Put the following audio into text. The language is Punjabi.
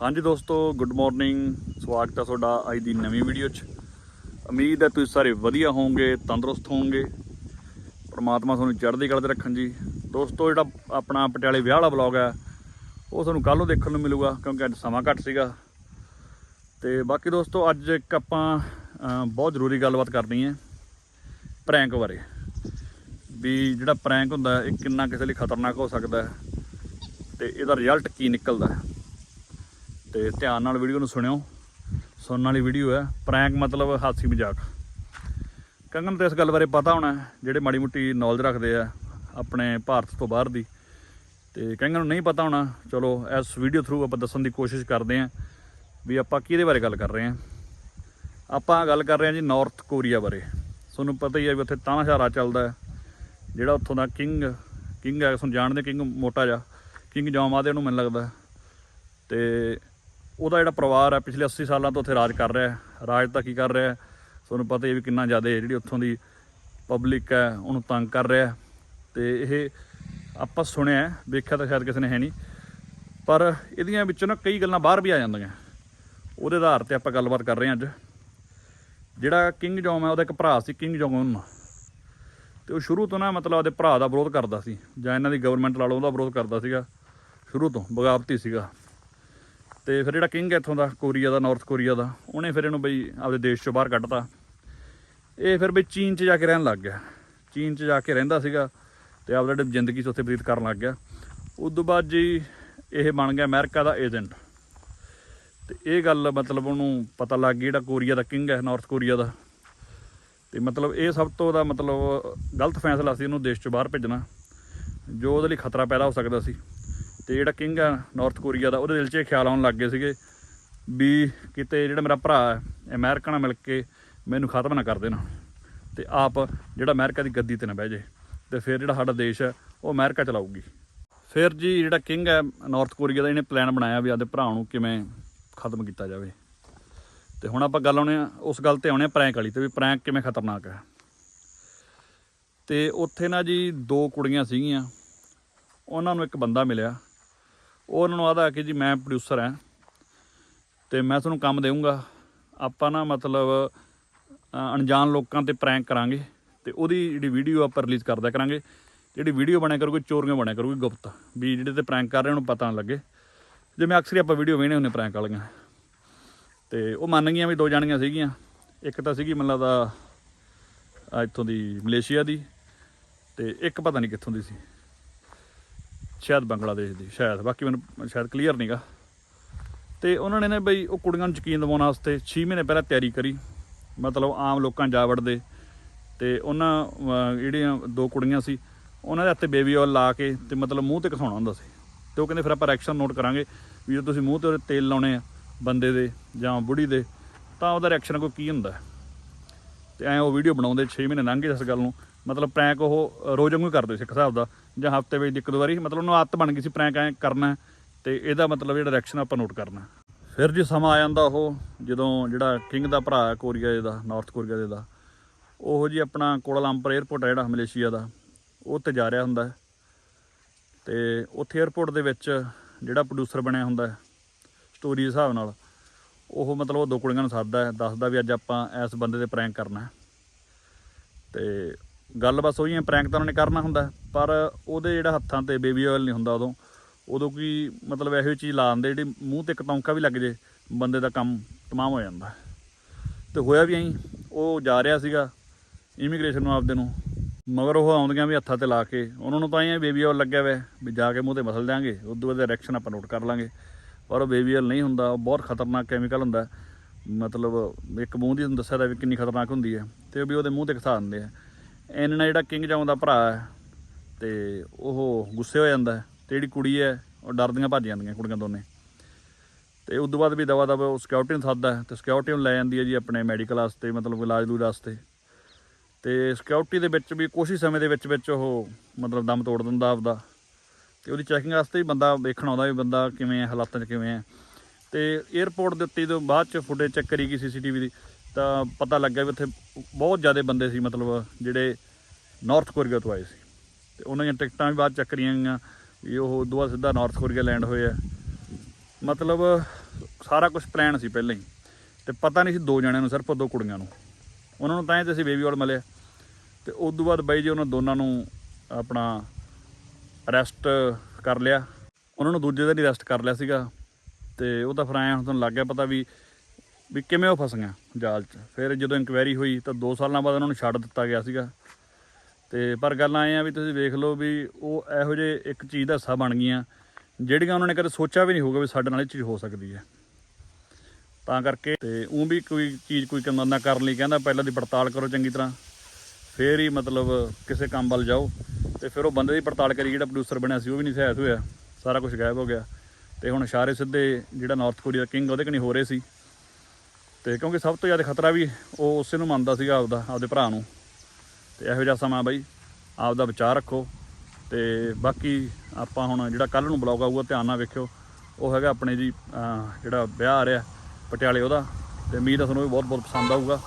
ਹਾਂਜੀ ਦੋਸਤੋ ਗੁੱਡ ਮਾਰਨਿੰਗ ਸਵਾਗਤ ਹੈ ਤੁਹਾਡਾ ਅੱਜ ਦੀ ਨਵੀਂ ਵੀਡੀਓ 'ਚ। ਉਮੀਦ ਹੈ ਤੁਸੀਂ ਸਾਰੇ ਵਧੀਆ ਹੋਵੋਗੇ, ਤੰਦਰੁਸਤ ਹੋਵੋਗੇ। ਪਰਮਾਤਮਾ ਤੁਹਾਨੂੰ ਚੜ੍ਹਦੀ ਕਲਾ 'ਤੇ ਰੱਖਣ ਜੀ। ਦੋਸਤੋ, ਜਿਹੜਾ ਆਪਣਾ ਪਟਿਆਲੇ ਵਿਆਹ ਵਾਲਾ ਵਲੌਗ ਹੈ ਉਹ ਤੁਹਾਨੂੰ ਕੱਲ ਨੂੰ ਦੇਖਣ ਨੂੰ ਮਿਲੂਗਾ, ਕਿਉਂਕਿ ਅੱਜ ਸਮਾਂ ਘੱਟ ਸੀਗਾ। ਤੇ ਬਾਕੀ ਦੋਸਤੋ, ਅੱਜ ਇੱਕ ਆਪਾਂ ਬਹੁਤ ਜ਼ਰੂਰੀ ਗੱਲਬਾਤ ਕਰਨੀ ਹੈ ਪ੍ਰੈਂਕ ਬਾਰੇ। ਵੀ ਜਿਹੜਾ ਪ੍ਰੈਂਕ ਹੁੰਦਾ, ਇਹ ਕਿੰਨਾ ਕਿਸੇ ਲਈ ਖਤਰਨਾਕ ਹੋ ਸਕਦਾ ਹੈ, ਤੇ ਇਹਦਾ ਰਿਜ਼ਲਟ ਕੀ ਨਿਕਲਦਾ ਤੇ ਧਿਆਨ ਨਾਲ ਵੀਡੀਓ ਨੂੰ ਸੁਣਿਓ। ਸੁਣਨ ਵਾਲੀ ਵੀਡੀਓ ਹੈ। ਪ੍ਰੈਂਕ ਮਤਲਬ ਹਾਸੀ ਮਜ਼ਾਕ। ਕੰਗਨ ਤੇ ਇਸ ਗੱਲ ਬਾਰੇ ਪਤਾ ਹੋਣਾ ਜਿਹੜੇ ਮਾੜੀ ਮੁੱਟੀ ਨੌਲੇਜ ਰੱਖਦੇ ਆ ਆਪਣੇ ਭਾਰਤ ਤੋਂ ਬਾਹਰ ਦੀ। ਤੇ ਕੰਗਨ ਨੂੰ ਨਹੀਂ ਪਤਾ ਹੋਣਾ। ਚਲੋ, ਇਸ ਵੀਡੀਓ ਥਰੂ ਆਪਾਂ ਦੱਸਣ ਦੀ ਕੋਸ਼ਿਸ਼ ਕਰਦੇ ਆਂ ਵੀ ਆਪਾਂ ਕਿਹਦੇ ਬਾਰੇ ਗੱਲ ਕਰ ਰਹੇ ਆਂ ਆਪਾਂ ਗੱਲ ਕਰ ਰਹੇ ਆਂ ਜੀ ਨਾਰਥ ਕੋਰੀਆ ਬਾਰੇ। ਤੁਹਾਨੂੰ ਪਤਾ ਹੀ ਹੈ ਵੀ ਉੱਥੇ ਤਾਨਾਸ਼ਾਰਾ ਚੱਲਦਾ ਹੈ। ਜਿਹੜਾ ਉੱਥੋਂ ਦਾ ਕਿੰਗ ਕਿੰਗ ਹੈ। ਤੁਹਾਨੂੰ ਜਾਣਦੇ ਕਿੰਗ ਮੋਟਾ ਜਿਹਾ। ਕਿੰਗ ਜੌਮ ਆਦੇ ਉਹਨੂੰ ਮੈਨੂੰ ਲੱਗਦਾ ਤੇ ਉਹਦਾ ਜਿਹੜਾ ਪਰਿਵਾਰ ਹੈ, ਪਿਛਲੇ 80 ਸਾਲਾਂ ਤੋਂ ਉੱਥੇ ਰਾਜ ਕਰ ਰਿਹਾ ਹੈ। ਰਾਜ ਤਾਂ ਕੀ ਕਰ ਰਿਹਾ ਹੈ? ਤੁਹਾਨੂੰ ਪਤਾ ਹੀ ਵੀ ਕਿੰਨਾ ਜ਼ਿਆਦਾ ਜਿਹੜੀ ਉੱਥੋਂ ਦੀ ਪਬਲਿਕ ਹੈ, ਉਹਨੂੰ ਤੰਗ ਕਰ ਰਿਹਾ ਹੈ। ਤੇ ਇਹ ਆਪਾਂ ਸੁਣਿਆ ਵੇਖਿਆ ਤਾਂ ਸ਼ਾਇਦ ਕਿਸੇ ਨੇ ਹੈ ਨਹੀਂ। ਪਰ ਇਹਦੀਆਂ ਵਿੱਚੋਂ ਨਾ ਕਈ ਗੱਲਾਂ ਬਾਹਰ ਵੀ ਆ ਜਾਂਦੀਆਂ। ਉਹਦੇ ਆਧਾਰ ਤੇ ਆਪਾਂ ਗੱਲਬਾਤ ਕਰ ਰਹੇ ਹਾਂ ਅੱਜ। ਜਿਹੜਾ ਕਿੰਗ ਜੌਮ ਹੈ, ਉਹਦਾ ਇੱਕ ਭਰਾ ਸੀ ਕਿੰਗ ਜੌਂਗ ਉਨ ਤੇ ਉਹ ਸ਼ੁਰੂ ਤੋਂ ਨਾ ਮਤਲਬ ਉਹਦੇ ਭਰਾ ਦਾ ਵਿਰੋਧ ਕਰਦਾ ਸੀ। ਜਾਂ ਇਹਨਾਂ ਦੀ ਗਵਰਨਮੈਂਟ ਲਾ ਉਹਦਾ ਵਿਰੋਧ ਕਰਦਾ ਸੀਗਾ। ਸ਼ੁਰੂ ਤੋਂ, ਬਗਾਵਤੀ ਸੀਗਾ। ਤੇ ਫਿਰ ਜਿਹੜਾ ਕਿੰਗ ਇੱਥੋਂ ਦਾ, ਕੋਰੀਆ ਦਾ ਨਾਰਥ ਕੋਰੀਆ ਦਾ, ਉਹਨੇ ਫਿਰ ਇਹਨੂੰ ਬਈ ਆਪਦੇ ਦੇਸ਼ ਚੋਂ ਬਾਹਰ ਕੱਢਤਾ। ਇਹ ਫਿਰ ਬਈ ਚੀਨ 'ਚ ਜਾ ਕੇ ਰਹਿਣ ਲੱਗ ਗਿਆ। ਚੀਨ 'ਚ ਜਾ ਕੇ ਰਹਿੰਦਾ ਸੀਗਾ ਤੇ ਆਪਦਾ ਜਿਹੜੀ ਜ਼ਿੰਦਗੀ 'ਚ ਉੱਥੇ ਬਤੀਤ ਕਰਨ ਲੱਗ ਗਿਆ। ਉਸ ਤੋਂ ਬਾਅਦ ਜੀ ਇਹ ਬਣ ਗਿਆ ਅਮਰੀਕਾ ਦਾ ਏਜੰਟ। ਤੇ ਇਹ ਗੱਲ ਮਤਲਬ ਉਹਨੂੰ ਪਤਾ ਲੱਗ ਗਈ ਜਿਹੜਾ ਕੋਰੀਆ ਦਾ ਕਿੰਗ ਹੈ ਨਾਰਥ ਕੋਰੀਆ ਦਾ। ਤੇ ਮਤਲਬ ਇਹ ਸਭ ਤੋਂ ਉਹਦਾ ਮਤਲਬ ਗਲਤ ਫੈਸਲਾ ਸੀ ਉਹਨੂੰ ਦੇਸ਼ ਚੋਂ ਬਾਹਰ ਭੇਜਣਾ। ਜੋ ਉਹਦੇ ਲਈ ਖਤਰਾ ਪੈਦਾ ਹੋ ਸਕਦਾ ਸੀ। ਤੇ ਜਿਹੜਾ ਕਿੰਗ ਆ ਨਾਰਥ ਕੋਰੀਆ ਦਾ, ਉਹਦੇ ਦਿਲ 'ਚ ਇਹ ਖਿਆਲ ਆਉਣ ਲੱਗ ਗਏ ਸੀਗੇ ਵੀ ਕਿਤੇ ਜਿਹੜਾ ਮੇਰਾ ਭਰਾ ਹੈ ਅਮਰੀਕਾ ਨਾਲ ਮਿਲ ਕੇ ਮੈਨੂੰ ਖਤਮ ਨਾ ਕਰ ਦੇਣਾ ਤੇ ਆਪ ਜਿਹੜਾ ਅਮਰੀਕਾ ਦੀ ਗੱਦੀ ਤੇ ਨਾ ਬਹਿ ਜੇ ਤੇ ਫਿਰ ਜਿਹੜਾ ਸਾਡਾ ਦੇਸ਼ ਹੈ, ਉਹ ਅਮਰੀਕਾ ਚਲਾਊਗੀ। ਫਿਰ ਜੀ ਜਿਹੜਾ ਕਿੰਗ ਹੈ ਨਾਰਥ ਕੋਰੀਆ ਦਾ ਇਹਨੇ ਪਲਾਨ ਬਣਾਇਆ ਵੀ ਆਪਦੇ ਭਰਾ ਨੂੰ ਕਿਵੇਂ ਖਤਮ ਕੀਤਾ ਜਾਵੇ। ਤੇ ਹੁਣ ਆਪਾਂ ਗੱਲ ਆਉਣੇ ਆ, ਉਸ ਗੱਲ ਤੇ ਆਉਣੇ ਆ ਪ੍ਰੈਂਕ ਵਾਲੀ ਤੇ ਵੀ ਪ੍ਰੈਂਕ ਕਿਵੇਂ ਖਤਰਨਾਕ ਹੈ। ਤੇ ਉੱਥੇ ਨਾ ਜੀ ਦੋ ਕੁੜੀਆਂ ਸੀਗੀਆਂ, ਉਹਨਾਂ ਨੂੰ ਇੱਕ ਬੰਦਾ ਮਿਲਿਆ ਉਹ ਉਹਨਾਂ ਨੂੰ ਆਦਾ ਕਿ ਜੀ ਮੈਂ ਪ੍ਰੋਡਿਊਸਰ ਹਾਂ ਤੇ ਮੈਂ ਤੁਹਾਨੂੰ ਕੰਮ ਦੇਵਾਂਗਾ ਆਪਾਂ ਨਾ ਮਤਲਬ ਅਣਜਾਣ ਲੋਕਾਂ ਤੇ ਪ੍ਰੈਂਕ ਕਰਾਂਗੇ ਤੇ ਉਹਦੀ ਜਿਹੜੀ ਵੀਡੀਓ ਆਪਾਂ ਰਿਲੀਜ਼ ਕਰਦਾ ਕਰਾਂਗੇ। ਜਿਹੜੀ ਵੀਡੀਓ ਬਣਿਆ ਕਰੂਗੀ, ਚੋਰੀਆਂ ਬਣਿਆ ਕਰੂਗੀ ਗੁਪਤ। ਵੀ ਜਿਹੜੇ ਤੇ ਪ੍ਰੈਂਕ ਕਰ ਰਹੇ, ਉਹਨੂੰ ਪਤਾ ਨਾ ਲੱਗੇ। ਜਿਵੇਂ ਅਕਸਰ ਹੀ ਆਪਾਂ ਵੀਡੀਓ ਵੇਖਣੇ ਹੁੰਦੇ ਪ੍ਰੈਂਕ ਵਾਲੀਆਂ। ਤੇ ਉਹ ਮੰਨ ਗਈਆਂ ਵੀ ਦੋ ਜਾਣੀਆਂ ਸੀਗੀਆਂ। ਇੱਕ ਤਾਂ ਸੀਗੀ ਮੈਨੂੰ ਦਾ ਇੱਥੋਂ ਦੀ ਮਲੇਸ਼ੀਆ ਦੀ ਤੇ ਇੱਕ ਪਤਾ ਨਹੀਂ ਕਿੱਥੋਂ ਦੀ ਸੀ। ਸ਼ਾਇਦ ਬੰਗਲਾਦੇਸ਼ ਦੀ, ਸ਼ਾਇਦ। ਬਾਕੀ ਮੈਨੂੰ ਸ਼ਾਇਦ ਕਲੀਅਰ ਨਹੀਂਗਾ ਤੇ ਉਹਨਾਂ ਨੇ ਨੇ ਬਈ ਉਹ ਕੁੜੀਆਂ ਨੂੰ ਯਕੀਨ ਦਿਵਾਉਣ ਵਾਸਤੇ 6 ਮਹੀਨੇ ਪਹਿਲਾਂ ਤਿਆਰੀ ਕਰੀ। ਮਤਲਬ ਆਮ ਲੋਕਾਂ ਜਾ ਵੜਦੇ। ਤੇ ਉਹਨਾਂ ਜਿਹੜੀਆਂ ਦੋ ਕੁੜੀਆਂ ਸੀ, ਉਹਨਾਂ ਦੇ ਹੱਥੇ ਬੇਬੀ ਆਇਲ ਲਾ ਕੇ ਤੇ ਮਤਲਬ ਮੂੰਹ ਤੇ ਘਸਾਉਣਾ ਹੁੰਦਾ ਸੀ। ਤੇ ਉਹ ਕਹਿੰਦੇ ਫਿਰ ਆਪਾਂ ਰੈਕਸ਼ਨ ਨੋਟ ਕਰਾਂਗੇ ਵੀ ਜੇ ਤੁਸੀਂ ਮੂੰਹ ਤੇ ਤੇਲ ਲਾਉਣੇ ਆ ਬੰਦੇ ਦੇ ਜਾਂ ਬੁੜੀ ਦੇ, ਤਾਂ ਉਹਦਾ ਰਿਐਕਸ਼ਨ ਕੋਈ ਕੀ ਹੁੰਦਾ? ਤੇ ਐਂ ਉਹ ਵੀਡੀਓ ਬਣਾਉਂਦੇ 6 ਮਹੀਨੇ ਲੰਘ ਗਏ ਇਸ ਗੱਲ ਨੂੰ। ਮਤਲਬ ਪ੍ਰੈਂਕ ਉਹ ਰੋਜ਼ ਵਾਂਗੂ ਕਰਦੇ ਸੀ ਇੱਕ ਹਿਸਾਬ ਦਾ। ਜਾਂ ਹਫ਼ਤੇ ਵਿੱਚ ਇੱਕ ਦੋ ਵਾਰੀ, ਮਤਲਬ ਉਹਨੂੰ ਆਦਤ ਬਣ ਗਈ ਸੀ ਪ੍ਰੈਂਕ ਐਂ ਕਰਨਾ। ਹੈ ਤੇ ਇਹਦਾ ਮਤਲਬ ਜਿਹੜਾ ਡਾਇਰੈਕਸ਼ਨ ਆਪਾਂ ਨੋਟ ਕਰਨਾ। ਫਿਰ ਜੀ ਸਮਾਂ ਆ ਜਾਂਦਾ ਉਹ, ਜਦੋਂ ਜਿਹੜਾ ਕਿੰਗ ਦਾ ਭਰਾ ਹੈ ਕੋਰੀਆ ਦੇ ਦਾ ਨਾਰਥ ਕੋਰੀਆ ਦੇ ਦਾ ਉਹ ਜੀ ਆਪਣਾ ਕੋਲਾਲੰਪਰ 에ਅਰਪੋਰਟ ਹੈ ਜਿਹੜਾ ਮਲੇਸ਼ੀਆ ਦਾ, ਉਹ ਤੇ ਜਾ ਰਿਹਾ ਹੁੰਦਾ। ਹੈ ਤੇ ਉੱਥੇ 에ਅਰਪੋਰਟ ਦੇ ਵਿੱਚ ਜਿਹੜਾ ਪ੍ਰੋਡਿਊਸਰ ਬਣਿਆ ਹੁੰਦਾ ਸਟੋਰੀ ਦੇ ਹਿਸਾਬ ਨਾਲ ਉਹ ਮਤਲਬ ਉਹ ਦੋ ਕੁੜੀਆਂ ਨੂੰ ਸੱਦਦਾ ਹੈ, ਦੱਸਦਾ ਵੀ ਅੱਜ ਆਪਾਂ ਇਸ ਬੰਦੇ ਤੇ ਪ੍ਰੈਂਕ ਕਰਨਾ ਹੈ ਤੇ ਗੱਲ ਬਸ ਉਹੀ ਹੈ ਪ੍ਰੈਂਕ ਤਾਂ ਉਹਨਾਂ ਨੇ ਕਰਨਾ ਹੁੰਦਾ ਪਰ ਉਹਦੇ ਜਿਹੜਾ ਹੱਥਾਂ ਤੇ ਬੇਬੀ ਆਇਲ ਨਹੀਂ ਹੁੰਦਾ ਉਦੋਂ ਉਦੋਂ ਕੀ ਮਤਲਬ ਇਹੋ ਜਿਹੀ ਚੀਜ਼ ਲਾ ਦਿੰਦੇ ਜਿਹੜੀ ਮੂੰਹ ਤੇ ਇੱਕ ਟੌਂਕਾ ਵੀ ਲੱਗ ਜੇ, ਬੰਦੇ ਦਾ ਕੰਮ ਤਮਾਮ ਹੋ ਜਾਂਦਾ ਹੈ। ਤੇ ਹੋਇਆ ਵੀ ਐਂ ਉਹ ਜਾ ਰਿਹਾ ਸੀਗਾ ਇਮੀਗ੍ਰੇਸ਼ਨ ਨੂੰ ਆਪਦੇ ਨੂੰ, ਮਗਰ ਉਹ ਆਉਂਦੀਆਂ ਵੀ ਹੱਥਾਂ ਤੇ ਲਾ ਕੇ, ਉਹਨਾਂ ਨੂੰ ਤਾਂ ਐਂ ਬੇਬੀ ਆਇਲ ਲੱਗਿਆ ਹੋਇਆ ਵੀ ਜਾ ਕੇ ਮੂੰਹ ਤੇ ਮਸਲ ਦਿਆਂਗੇ, ਉਦੋਂ ਬਾਅਦ ਰਿਐਕਸ਼ਨ ਆਪਾਂ ਨੋਟ ਕਰ ਲਾਂਗੇ ਪਰ ਉਹ ਬੇਬੀ ਨਹੀਂ ਹੁੰਦਾ, ਉਹ ਬਹੁਤ ਖਤਰਨਾਕ ਕੈਮੀਕਲ ਹੁੰਦਾ ਮਤਲਬ ਇੱਕ ਮੂੰਹ ਦੀ ਤੁਹਾਨੂੰ ਦੱਸਿਆ ਤਾਂ ਵੀ ਕਿੰਨੀ ਖਤਰਨਾਕ ਹੁੰਦੀ ਹੈ ਤੇ ਉਹ ਵੀ ਉਹਦੇ ਮੂੰਹ ਤੇ ਘਸਾ ਦਿੰਦੇ ਆ। ਇਹਨਾਂ ਜਿਹੜਾ ਕਿੰਗ ਜੌਂਗ ਦਾ ਭਰਾ ਹੈ ਤੇ ਉਹ ਗੁੱਸੇ ਹੋ ਜਾਂਦਾ ਹੈ ਤੇ ਜਿਹੜੀ ਕੁੜੀ ਹੈ, ਉਹ ਡਰਦੀਆਂ ਭੱਜ ਜਾਂਦੀਆਂ ਕੁੜੀਆਂ ਦੋਨੇ। ਤੇ ਉਸ ਤੋਂ ਬਾਅਦ ਵੀ ਦਵਾ ਦਵਾ ਉਹ ਸਿਕਿਉਰਿਟੀ ਨੂੰ ਸੱਦਦਾ ਹੈ ਤੇ ਸਿਕਿਉਰਿਟੀ ਨੂੰ ਲੈ ਜਾਂਦੀ ਹੈ ਜੀ ਆਪਣੇ ਮੈਡੀਕਲ ਵਾਸਤੇ, ਮਤਲਬ ਇਲਾਜ ਲੂਜ ਵਾਸਤੇ। ਤੇ ਸਿਕਿਉਰਿਟੀ ਦੇ ਵਿੱਚ ਵੀ ਕੁਛ ਹੀ ਸਮੇਂ ਦੇ ਵਿੱਚ ਵਿੱਚ ਉਹ ਮਤਲਬ ਦਮ ਤੋੜ ਦਿੰਦਾ ਆਪਦਾ। ਤੇ ਉਹਦੀ ਚੈਕਿੰਗ ਵਾਸਤੇ ਵੀ ਬੰਦਾ ਵੇਖਣ ਆਉਂਦਾ ਵੀ ਬੰਦਾ ਕਿਵੇਂ ਹੈ ਹਾਲਾਤਾਂ 'ਚ ਕਿਵੇਂ ਹੈ ਤੇ 에ਅਰਪੋਰਟ ਦੇ ਉੱਤੇ ਜਦੋਂ ਬਾਅਦ 'ਚ ਫੁਟੇਜ ਚੈੱਕ ਕਰੀ ਗਈ ਸੀਸੀਟੀਵੀ ਦੀ, ਤਾਂ ਪਤਾ ਲੱਗਾ ਵੀ ਉੱਥੇ ਬਹੁਤ ਜ਼ਿਆਦਾ ਬੰਦੇ ਸੀ, ਮਤਲਬ ਜਿਹੜੇ ਨਾਰਥ ਕੋਰੀਆ ਤੋਂ ਆਏ ਸੀ। ਤੇ ਉਹਨਾਂ ਦੀਆਂ ਟਿਕਟਾਂ ਵੀ ਬਾਅਦ ਚੈੱਕ ਕਰੀਆਂ ਗਈਆਂ ਵੀ ਉਹ ਉਦੋਂ ਬਾਅਦ ਸਿੱਧਾ ਨਾਰਥ ਕੋਰੀਆ ਲੈਂਡ ਹੋਏ ਆ। ਮਤਲਬ ਸਾਰਾ ਕੁਝ ਪਲਾਨ ਸੀ ਪਹਿਲਾਂ ਹੀ। ਤੇ ਪਤਾ ਨਹੀਂ ਸੀ ਦੋ ਜਣਿਆਂ ਨੂੰ, ਸਿਰਫ ਦੋ ਕੁੜੀਆਂ ਨੂੰ। ਉਹਨਾਂ ਨੂੰ ਤਾਂ ਹੀ ਤੇ ਅਸੀਂ ਬੇਬੀ ਵਾਲ ਮਿਲਿਆ। ਤੇ ਉਸ ਤੋਂ ਬਾਅਦ ਬਾਈ ਜੀ ਉਹਨਾਂ ਦੋਨਾਂ ਨੂੰ ਆਪਣਾ ਰੈਸਟ ਕਰ ਲਿਆ। ਉਹਨਾਂ ਨੂੰ ਦੂਜੇ ਦਿਨ ਹੀ ਰੈਸਟ ਕਰ ਲਿਆ ਸੀਗਾ। ਤੇ ਉਹ ਤਾਂ ਫਿਰ ਆਇਆ ਹੁਣ ਤੁਹਾਨੂੰ ਲੱਗ ਗਿਆ ਪਤਾ ਵੀ ਵੀ ਕਿਵੇਂ ਉਹ ਫਸ ਗਿਆ ਜਾਲ 'ਚ। ਫਿਰ ਜਦੋਂ ਇਨਕੁਆਇਰੀ ਹੋਈ ਤਾਂ 2 ਸਾਲਾਂ ਬਾਅਦ ਉਹਨਾਂ ਨੂੰ ਛੱਡ ਦਿੱਤਾ ਗਿਆ ਸੀਗਾ। ਤੇ ਪਰ ਗੱਲ ਆਏ ਆ ਵੀ ਤੁਸੀਂ ਵੇਖ ਲਓ ਵੀ ਉਹ ਇਹੋ ਜਿਹੇ ਇੱਕ ਚੀਜ਼ ਦਾ ਹਿੱਸਾ ਬਣ ਗਈਆਂ, ਜਿਹੜੀਆਂ ਉਹਨਾਂ ਨੇ ਕਦੇ ਸੋਚਿਆ ਵੀ ਨਹੀਂ ਹੋਊਗਾ ਵੀ ਸਾਡੇ ਨਾਲ ਇਹ ਚੀਜ਼ ਹੋ ਸਕਦੀ ਹੈ। ਤਾਂ ਕਰਕੇ ਤੇ ਉਹ ਵੀ ਕੋਈ ਚੀਜ਼ ਕੋਈ ਕੰਮ ਨਾ ਕਰਨ ਲਈ ਕਹਿੰਦਾ, ਪਹਿਲਾਂ ਦੀ ਪੜਤਾਲ ਕਰੋ ਚੰਗੀ ਤਰ੍ਹਾਂ। ਫੇਰ ਹੀ ਮਤਲਬ ਕਿਸੇ ਕੰਮ ਵੱਲ ਜਾਓ ਤੇ ਫਿਰ ਉਹ ਬੰਦੇ ਦੀ ਪੜਤਾਲ ਕਰੀ, ਜਿਹੜਾ ਪ੍ਰੋਡਿਊਸਰ ਬਣਿਆ ਸੀ, ਉਹ ਵੀ ਨਹੀਂ ਸਹਾਇਤ ਹੋਇਆ। ਸਾਰਾ ਕੁਝ ਗਾਇਬ ਹੋ ਗਿਆ। ਤੇ ਹੁਣ ਇਸ਼ਾਰੇ ਸਿੱਧੇ ਜਿਹੜਾ ਨਾਰਥ ਕੋਰੀਆ ਕਿੰਗ ਉਹਦੇ ਕਨੀ ਹੋ ਰਹੇ ਸੀ। ਤੇ ਕਿਉਂਕਿ ਸਭ ਤੋਂ ਜ਼ਿਆਦਾ ਖਤਰਾ ਵੀ ਉਹ ਉਸੇ ਨੂੰ ਮੰਨਦਾ ਸੀਗਾ ਆਪਦਾ, ਆਪਦੇ ਭਰਾ ਨੂੰ। ਤੇ ਇਹੋ ਜਿਹਾ ਸਮਾਂ ਬਾਈ, ਆਪਦਾ ਵਿਚਾਰ ਰੱਖੋ। ਤੇ ਬਾਕੀ ਆਪਾਂ ਹੁਣ ਜਿਹੜਾ ਕੱਲ ਨੂੰ ਬਲੌਗ ਆਊਗਾ, ਧਿਆਨ ਨਾਲ ਵੇਖਿਓ। ਉਹ ਹੈਗਾ ਆਪਣੇ ਜੀ ਜਿਹੜਾ ਵਿਆਹ ਆ ਰਿਹਾ, ਪਟਿਆਲੇ ਉਹਦਾ। ਤੇ ਉਮੀਦ ਆ ਤੁਹਾਨੂੰ ਵੀ ਬਹੁਤ ਬਹੁਤ ਪਸੰਦ ਆਊਗਾ।